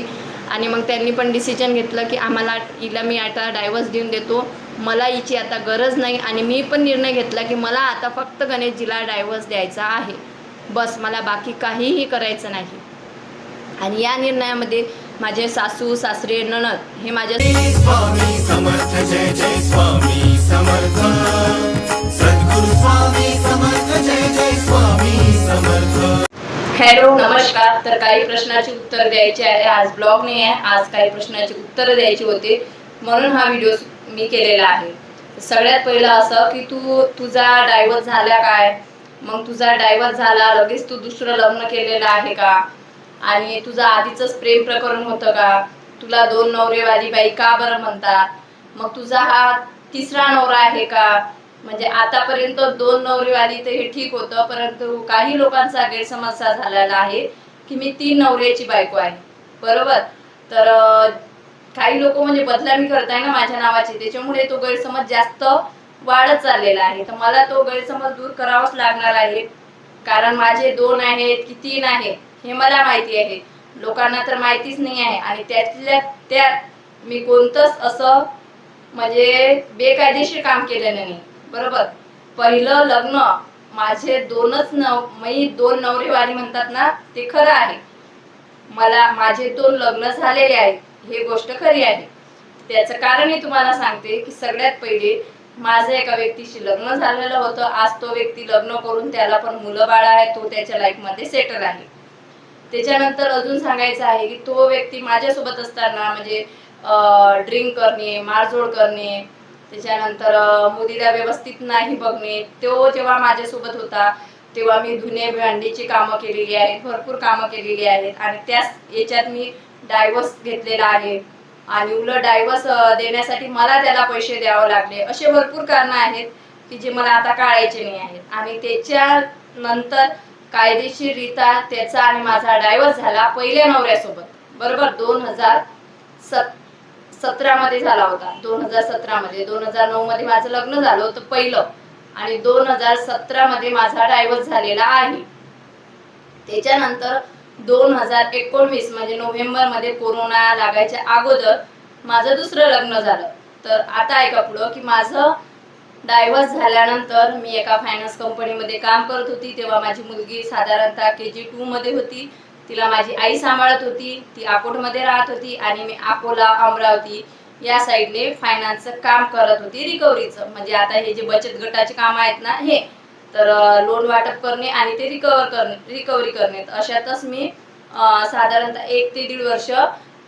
होती. आणि मग त्यांनी पण डिसिजन घेतलं की आम्हाला हिला मी आता डायव्हर्स देऊन देतो. मला हिची आता गरज नाही. आणि मी पण निर्णय घेतला की मला आता फक्त गणेशजीला डायव्हर्स द्यायचा आहे. बस मला बाकी काहीही करायचं नाही. आणि या निर्णयामध्ये माझे सासू सासरे नणद हे माझ्या हॅलो नमस्कार. तर काही प्रश्नाचे उत्तर द्यायची आहे. आज ब्लॉग नाही आहे. आज काही प्रश्नाची उत्तर द्यायची होती. म्हणून हा व्हिडिओ मी केलेला आहे. सगळ्यात पहिलं असं की तू तुझा डायव्हर्स झाला काय? मग तुझा डायव्हर्स झाला लगेच तू दुसरं लग्न केलेलं आहे का? आणि तुझं आधीचंच प्रेम प्रकरण होतं का? तुला दोन नवरेवाली बाई का बरं म्हणतात? मग तुझा हा तिसरा नवरा आहे का? म्हणजे आतापर्यंत दोन नवरीवाली तर हे ठीक होतं परंतु काही लोकांचा गैरसमज झालेला आहे की मी तीन नवऱ्याची बायको आहे. बरोबर? तर काही लोक म्हणजे बदलामी करताय ना माझ्या नावाची त्याच्यामुळे तो गैरसमज जास्त वाढत चाललेला आहे. तर मला तो गैरसमज दूर करावाच लागणार आहे. कारण माझे दोन आहेत की तीन आहे हे मला माहिती आहे. लोकांना तर माहितीच नाही आहे. आणि त्यातल्या त्यात मी कोणतंच असं म्हणजे बेकायदेशीर काम केलेलं नाही. बरोबर. पहिलं लग्न माझे दोनच नव मी दोन नवरेवारी म्हणतात ना ते खरं आहे. मला माझे दोन लग्न झालेले आहेत हे गोष्ट खरी आहे. त्याचं कारणही तुम्हाला सांगते की सगळ्यात पहिले माझं एका व्यक्तीशी लग्न झालेलं होतं. आज तो व्यक्ती लग्न करून त्याला पण मुलं बाळ आहे तो त्याच्या लाईफमध्ये सेटल आहे. त्याच्यानंतर अजून सांगायचं आहे की तो व्यक्ती माझ्यासोबत असताना म्हणजे ड्रिंक करणे मारझोड करणे त्याच्यानंतर मुलीला व्यवस्थित नाही बघणे. तो जेव्हा माझ्यासोबत होता तेव्हा मी धुणे भांडीची कामं केलेली आहेत भरपूर कामं केलेली आहेत. आणि त्याच याच्यात मी डायव्हर्स घेतलेला आहे. आणि उलट डायव्हर्स देण्यासाठी मला त्याला पैसे द्यावे लागले. असे भरपूर कारणं आहेत की जे मला आता काढायचे नाही आहेत. आणि त्याच्यानंतर कायदेशीररित्या त्याचा आणि माझा डायव्हर्स झाला पहिल्या नवऱ्यासोबत. बरोबर? दोन हजार सत सतरामध्ये झाला होता. दोन हजार सतरा मध्ये दोन हजार नऊ मध्ये माझं लग्न झालं होतं पहिलं. आणि दोन हजार सतरामध्ये माझा डायव्हर्स झालेला आहे. त्याच्यानंतर दोन हजार एकोणवीस म्हणजे नोव्हेंबरमध्ये कोरोना लागायच्या अगोदर माझं दुसरं लग्न झालं. तर आता ऐका पुढं की माझं डायव्हर्स झाल्यानंतर मी एका फायनान्स कंपनीमध्ये काम करत होती. तेव्हा माझी मुलगी साधारणतः के जी टू मध्ये होती. तिला माझी आई सांभाळत होती ती अकोटमध्ये राहत होती आणि मी अकोला अमरावती या साईडने फायनान्सचं काम करत होती रिकव्हरीचं म्हणजे आता हे जे बचत गटाचे काम आहेत ना हे तर लोन वाटप करणे आणि ते रिकवर करणे रिकव्हरी करणे. अशातच मी साधारणतः एक ते दीड वर्ष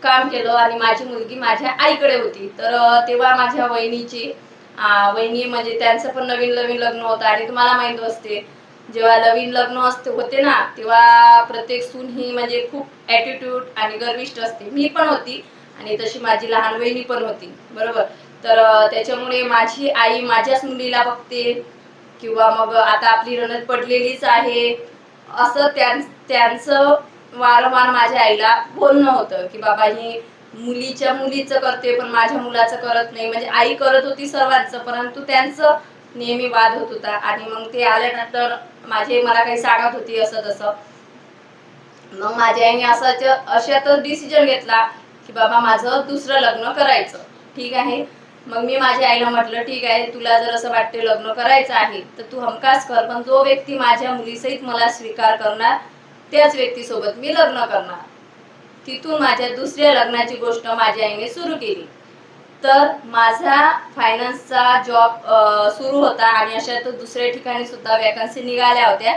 काम केलं आणि माझी मुलगी माझ्या आईकडे होती. तर तेव्हा माझ्या वहिनीची वहिनी म्हणजे त्यांचं पण नवीन नवीन लग्न होतं आणि तुम्हाला माहीत असते जेव्हा नवीन लग्न असते होते ना तेव्हा प्रत्येक सून ही म्हणजे खूप ॲटिट्यूड आणि गर्विष्ठ असते. मी पण होती आणि तशी माझी लहान वहिनी पण होती बरोबर? तर त्याच्यामुळे माझी आई माझ्याच मुलीला बघते किंवा मग आता आपली रणत पडलेलीच आहे. असं त्यां त्यांचं वारंवार माझ्या आईला बोलणं होतं की बाबा ही मुलीच्या मुलीचं करते पण माझ्या मुलाचं करत नाही. म्हणजे आई करत होती सर्वांचं परंतु त्यांचं नेहमी वाद होत होता. आणि मग ते आल्यानंतर माझी मला काही सांगत होती असं तसं. मग माझ्या आईने असाच अशातच डिसिजन घेतला की बाबा माझं दुसरं लग्न करायचं. ठीक आहे? मग मी माझ्या आईला म्हटलं ठीक आहे तुला जर असं वाटते लग्न करायचं आहे तर तू हमखास कर पण जो व्यक्ती माझ्या मुलीसहित मला स्वीकार करणार त्याच व्यक्तीसोबत मी लग्न करणार. तिथून माझ्या दुसऱ्या लग्नाची गोष्ट माझ्या आईने सुरू केली. तर माझा फायनान्सचा जॉब सुरू होता आणि अशा तर दुसऱ्या ठिकाणी सुद्धा वॅकन्सी निघाल्या होत्या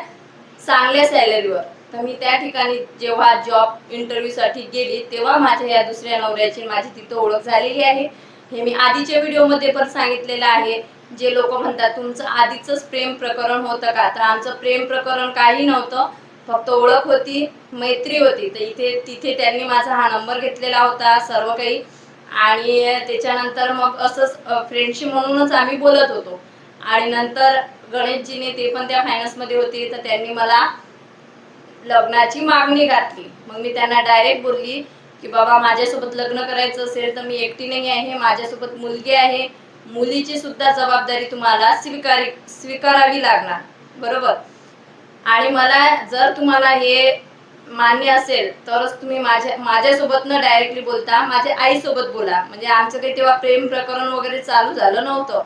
चांगल्या सॅलरीवर तर मी त्या ठिकाणी जेव्हा जॉब इंटरव्ह्यूसाठी गेली तेव्हा माझ्या या दुसऱ्या नवऱ्याची माझी तिथं ओळख झालेली आहे. हे मी आधीच्या व्हिडिओमध्ये पण सांगितलेलं आहे. जे लोक म्हणतात तुमचं आधीचंच प्रेम प्रकरण होतं का? तर आमचं प्रेम प्रकरण काही नव्हतं. फक्त ओळख होती मैत्री होती. तर इथे तिथे त्यांनी माझा हा नंबर घेतलेला होता. सर्व काही आणि त्याच्यानंतर मग असंच फ्रेंडशिप म्हणूनच आम्ही बोलत होतो. आणि नंतर गणेशजीने ते पण त्या फायनान्समध्ये होते तर त्यांनी मला लग्नाची मागणी घातली. मग मी त्यांना डायरेक्ट बोलली की बाबा माझ्यासोबत लग्न करायचं असेल तर मी एकटी नाही आहे माझ्यासोबत मुलगी आहे. मुलीची सुद्धा जबाबदारी तुम्हाला स्वीकारी स्वीकारावी लागणार. बरोबर? आणि मला जर तुम्हाला हे मान्य असेल तरच तुम्ही माझ्या माझ्यासोबत न डायरेक्टली बोलता माझ्या आईसोबत बोला. म्हणजे आमचं काही तेव्हा प्रेम प्रकरण वगैरे चालू झालं नव्हतं.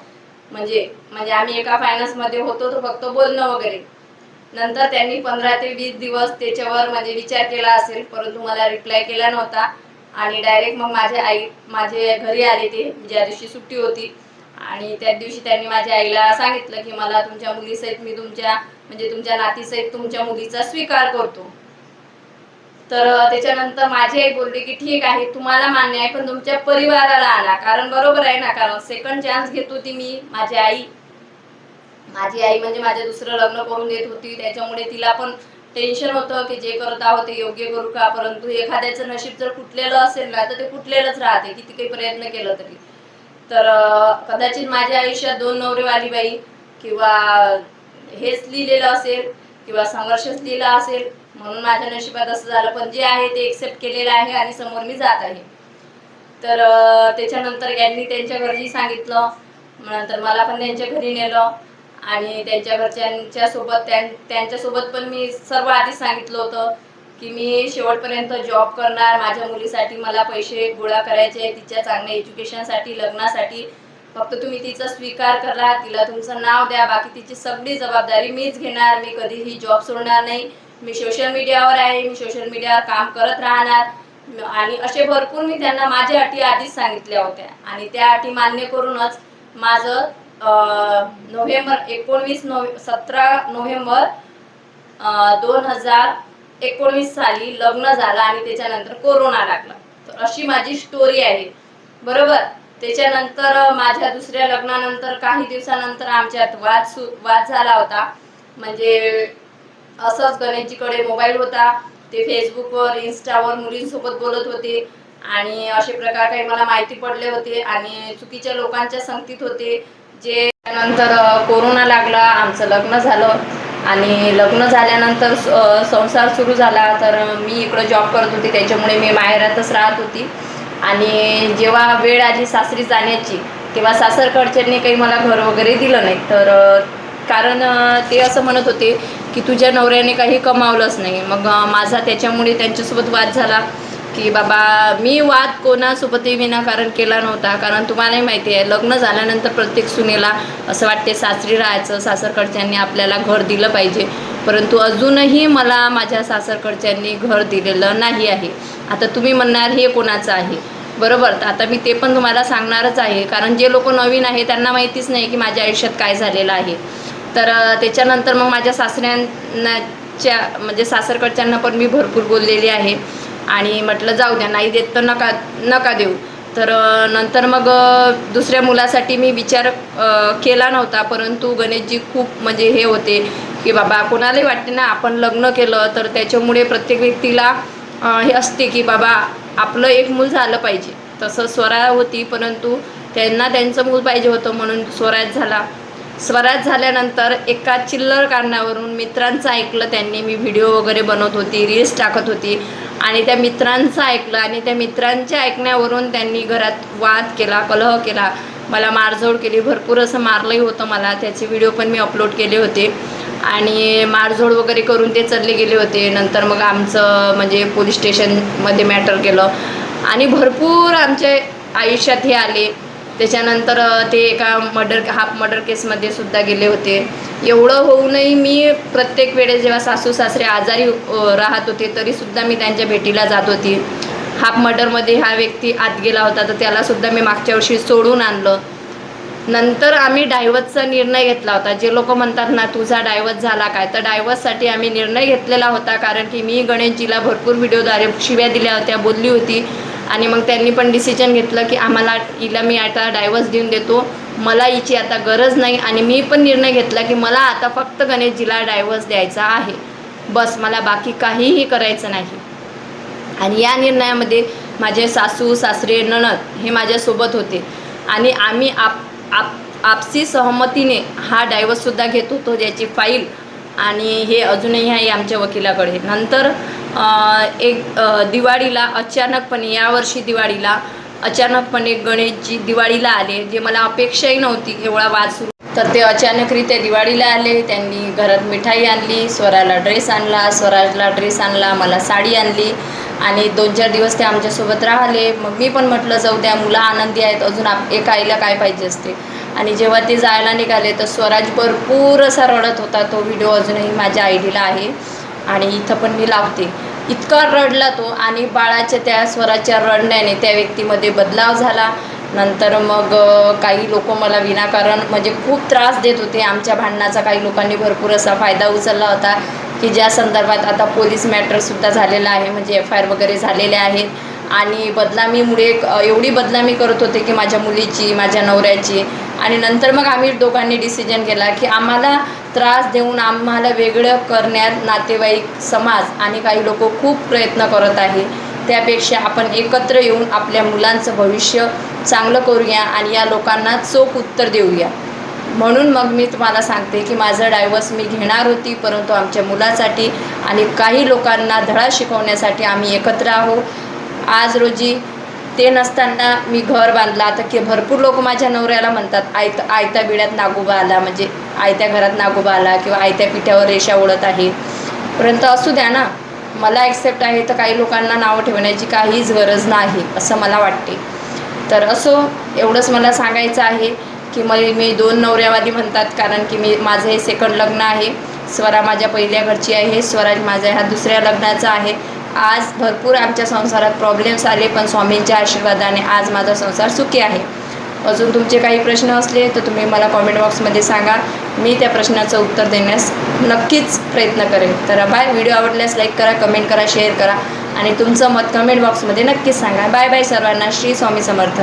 म्हणजे म्हणजे आम्ही एका फायनान्समध्ये होतो तर फक्त बोलणं वगैरे. नंतर त्यांनी पंधरा ते वीस दिवस त्याच्यावर म्हणजे विचार केला असेल परंतु मला रिप्लाय केला नव्हता. आणि डायरेक्ट मग माझ्या आई माझे घरी आले ते ज्या दिवशी सुट्टी होती. आणि त्या दिवशी त्यांनी माझ्या आईला सांगितलं की मला तुमच्या मुलीसहित मी तुमच्या म्हणजे तुमच्या नातीसहित तुमच्या मुलीचा स्वीकार करतो. तर त्याच्यानंतर माझी आई बोलली की ठीक आहे तुम्हाला मान्य आहे पण तुमच्या परिवाराला आणा. कारण बरोबर आहे ना कारण सेकंड चान्स घेत होती मी माझी आई. माझी आई म्हणजे माझे दुसरं लग्न करून देत होती. त्याच्यामुळे तिला पण टेन्शन होतं की जे करत आहोत ते योग्य करू का? परंतु एखाद्याचं नशीब जर कुठलेलं असेल ना तर ते कुठलेलंच राहते. किती काही प्रयत्न केलं तरी. तर कदाचित माझ्या आयुष्यात दोन नवरेवाली बाई किंवा हेच लिहिलेलं असेल किंवा संघर्षच लिहिला असेल म्हणून माझ्या नशिबात असं झालं. पण जे आहे ते एक्सेप्ट केलेलं आहे आणि समोर मी जात आहे. तर त्याच्यानंतर यांनी त्यांच्या घरी सांगितलं नंतर मला पण त्यांच्या घरी नेलं. आणि त्यांच्या घरच्यांच्या सोबत त्यां त्यांच्यासोबत पण मी सर्व आधी सांगितलं होतं की मी शेवटपर्यंत जॉब करणार. माझ्या मुलीसाठी मला पैसे गोळा करायचे तिच्या चांगल्या एज्युकेशनसाठी लग्नासाठी. फक्त तुम्ही तिचा स्वीकार करा तिला तुमचं नाव द्या. बाकी तिची सगळी जबाबदारी मीच घेणार. मी कधीही जॉब सोडणार नाही. मी सोशल मीडियावर आहे मी सोशल मीडियावर काम करत राहणार. आणि असे भरपूर मी त्यांना माझ्या अटी आधीच सांगितल्या होत्या. आणि त्या अटी मान्य करूनच माझं नोव्हेंबर एकोणवीस नोव्हे सतरा नोव्हेंबर दोन हजार एकोणवीस साली लग्न झालं आणि त्याच्यानंतर कोरोना लागला. तर अशी माझी स्टोरी आहे. बरोबर? त्याच्यानंतर माझ्या दुसऱ्या लग्नानंतर काही दिवसानंतर आमच्यात वाद सु वाद झाला होता. म्हणजे असंच गणेशजीकडे मोबाईल होता. ते फेसबुकवर इन्स्टावर मुलींसोबत बोलत होते. आणि असे प्रकार काही मला माहिती पडले होते. आणि चुकीच्या लोकांच्या संगतीत होते. जे नंतर कोरोना लागला आमचं लग्न झालं. आणि लग्न झाल्यानंतर संसार सुरू झाला. तर मी इकडं जॉब करत होते. त्याच्यामुळे मी माहेरातच राहत होती. आणि जेव्हा वेळ आली सासरी जाण्याची तेव्हा सासरकडच्यांनी काही मला घर वगैरे दिलं नाही. तर कारण ते असं म्हणत होते की तुझ्या नवऱ्याने काही कमावलंच नाही. मग माझा त्याच्यामुळे त्यांच्यासोबत वाद झाला की बाबा मी वाद कोणासोबतही विनाकारण केला नव्हता. कारण तुम्हालाही माहिती आहे लग्न झाल्यानंतर प्रत्येक सुनेला असं वाटते सासरी राहायचं सासरकडच्यांनी आपल्याला घर दिलं पाहिजे. परंतु अजूनही मला माझ्या सासरकडच्यांनी घर दिलेलं नाही आहे. आता तुम्ही म्हणणार हे कोणाचं आहे? बरोबर तर आता मी ते पण तुम्हाला सांगणारच आहे. कारण जे लोक नवीन आहे त्यांना माहितीच नाही की माझ्या आयुष्यात काय झालेलं आहे. तर त्याच्यानंतर मग माझ्या सासऱ्यांच्या म्हणजे सासरकडच्यांना पण मी भरपूर बोललेली आहे. आणि म्हटलं जाऊ द्या नाही देत तर नका नका देऊ. तर नंतर मग दुसऱ्या मुलासाठी मी विचार केला नव्हता. परंतु गणेशजी खूप म्हणजे हे होते की बाबा कोणालाही वाटते ना आपण लग्न केलं तर त्याच्यामुळे प्रत्येक व्यक्तीला हे असते की बाबा आपलं एक मूल झालं पाहिजे. तसं स्वरा होती परंतु त्यांना त्यांचं मूल पाहिजे होतं म्हणून स्वराज झाला. स्वराज झाल्यानंतर एका चिल्लर कारणावरून मित्रांचं ऐकलं त्यांनी मी व्हिडिओ वगैरे बनवत होती रील्स टाकत होती. आणि त्या मित्रांचं ऐकलं आणि त्या मित्रांच्या ऐकण्यावरून त्यांनी घरात वाद केला कलह केला. मला मारझोड केली भरपूर असं मारलंही होतं मला. त्याचे व्हिडिओ पण मी अपलोड केले होते. आणि मारझोड वगैरे करून ते चालले गेले होते. नंतर मग आमचं म्हणजे पोलीस स्टेशनमध्ये मॅटर केलं. आणि भरपूर आमच्या आयुष्यात हे आले. त्याच्यानंतर ते एका मर्डर हाफ मर्डर केसमध्ये सुद्धा गेले होते. एवढं होऊनही मी प्रत्येक वेळेस जेव्हा सासू सासरे आजारी राहत होते तरीसुद्धा मी त्यांच्या भेटीला जात होती. हाफ मर्डरमध्ये हा व्यक्ती आत गेला होता तर त्यालासुद्धा मी मागच्या वर्षी सोडून आणलं. नंतर आम्ही डायव्हर्सचा निर्णय घेतला होता. जे लोक म्हणतात ना तुझा डायव्हर्स झाला काय? तर डायव्हर्ससाठी आम्ही निर्णय घेतलेला होता कारण की मी गणेशजीला भरपूर व्हिडिओद्वारे शिव्या दिल्या होत्या बोलली होती. आणि मग त्यांनी पण डिसिजन घेतलं की आम्हाला हिला मी आता डायव्हर्स देऊन देतो. मला हिची आता गरज नाही आणि मी पण निर्णय घेतला की मला आता फक्त गणेशजीला डायव्हर्स द्यायचा आहे. बस मला बाकी काहीही करायचं नाही. आणि या निर्णयामध्ये माझे सासू सासरे नणद हे माझ्यासोबत होते. आणि आम्ही आप आप आपसी सहमतीने हा डायव्हर्ससुद्धा घेत होतो ज्याची फाईल आणि हे अजूनही आहे आमच्या वकिलाकडे. नंतर एक दिवाळीला अचानकपणे यावर्षी दिवाळीला अचानकपणे गणेशजी दिवाळीला आले जे मला अपेक्षाही नव्हती एवढा वाद सुरू. तर ते अचानकरीत्या दिवाळीला आले त्यांनी घरात मिठाई आणली स्वराला ड्रेस आणला स्वराजला ड्रेस आणला मला साडी आणली आणि दोन चार दिवस ते आमच्यासोबत राहिले. मग मी पण म्हटलं जाऊ द्या मुलं आनंदी आहेत अजून आप एका आईला काय पाहिजे असते? आणि जेव्हा ते जायला निघाले तर स्वराज भरपूर असा रडत होता तो व्हिडिओ अजूनही माझ्या आय डीला आहे. आणि इथं पण मी लावते. इतका रडला तो आणि बाळाच्या त्या स्वराच्या रडण्याने त्या व्यक्तीमध्ये बदलाव झाला. नंतर मग काही लोक मला विनाकारण म्हणजे खूप त्रास देत होते. आमच्या भांडणाचा काही लोकांनी भरपूर असा फायदा उचलला होता की ज्या संदर्भात आता पोलीस मॅटरसुद्धा झालेला आहे म्हणजे एफ आय आर वगैरे झालेले आहेत. आणि बदनामीमुळे एवढी बदनामी करत होते की माझ्या मुलीची माझ्या नवऱ्याची. आणि नंतर मग आम्ही दोघांनी डिसिजन केला की आम्हाला त्रास देऊन आम्हाला वेगळं करण्यात नातेवाईक समाज आणि काही लोक खूप प्रयत्न करत आहे. त्यापेक्षा आपण एकत्र येऊन आपल्या मुलांचं भविष्य चांगलं करूया आणि या लोकांना चोख उत्तर देऊया. म्हणून मग मी तुम्हाला सांगते की माझं डायव्हर्स मी घेणार होती परंतु आमच्या मुलासाठी आणि काही लोकांना धडा शिकवण्यासाठी आम्ही एकत्र आहोत. आज रोजी ते नसताना मी घर बांधला. आता की भरपूर लोक माझ्या नवऱ्याला म्हणतात आयत आयत्या बिड्यात नागोबा आला. म्हणजे आयत्या घरात नागोबा आला किंवा आयत्या पिठ्यावर रेषा ओढत आहे. परंतु असू द्या ना मला ॲक्सेप्ट आहे तर काही लोकांना नावं ठेवण्याची काहीच गरज नाही असं मला वाटते. तर असो एवढंच मला सांगायचं आहे की मग मी दोन नवऱ्यावादी म्हणतात कारण की मी माझं हे सेकंड लग्न आहे. स्वरा माझ्या पहिल्या घरची आहे स्वराज माझ्या ह्या दुसऱ्या लग्नाचा आहे. आज भरपूर आमच्या संसारात प्रॉब्लेम्स आले पण स्वामींच्या आशीर्वादाने आज माझा संसार सुखी आहे. अजून तुमचे काही प्रश्न असले तर तुम्ही मला कॉमेंट बॉक्समध्ये सांगा. मी त्या प्रश्नाचं उत्तर देण्यास नक्कीच प्रयत्न करेन. तर बाय व्हिडिओ आवडल्यास लाईक करा कमेंट करा शेअर करा. आणि तुमचं मत कमेंट बॉक्समध्ये नक्कीच सांगा. बाय बाय सर्वांना. श्री स्वामी समर्थ.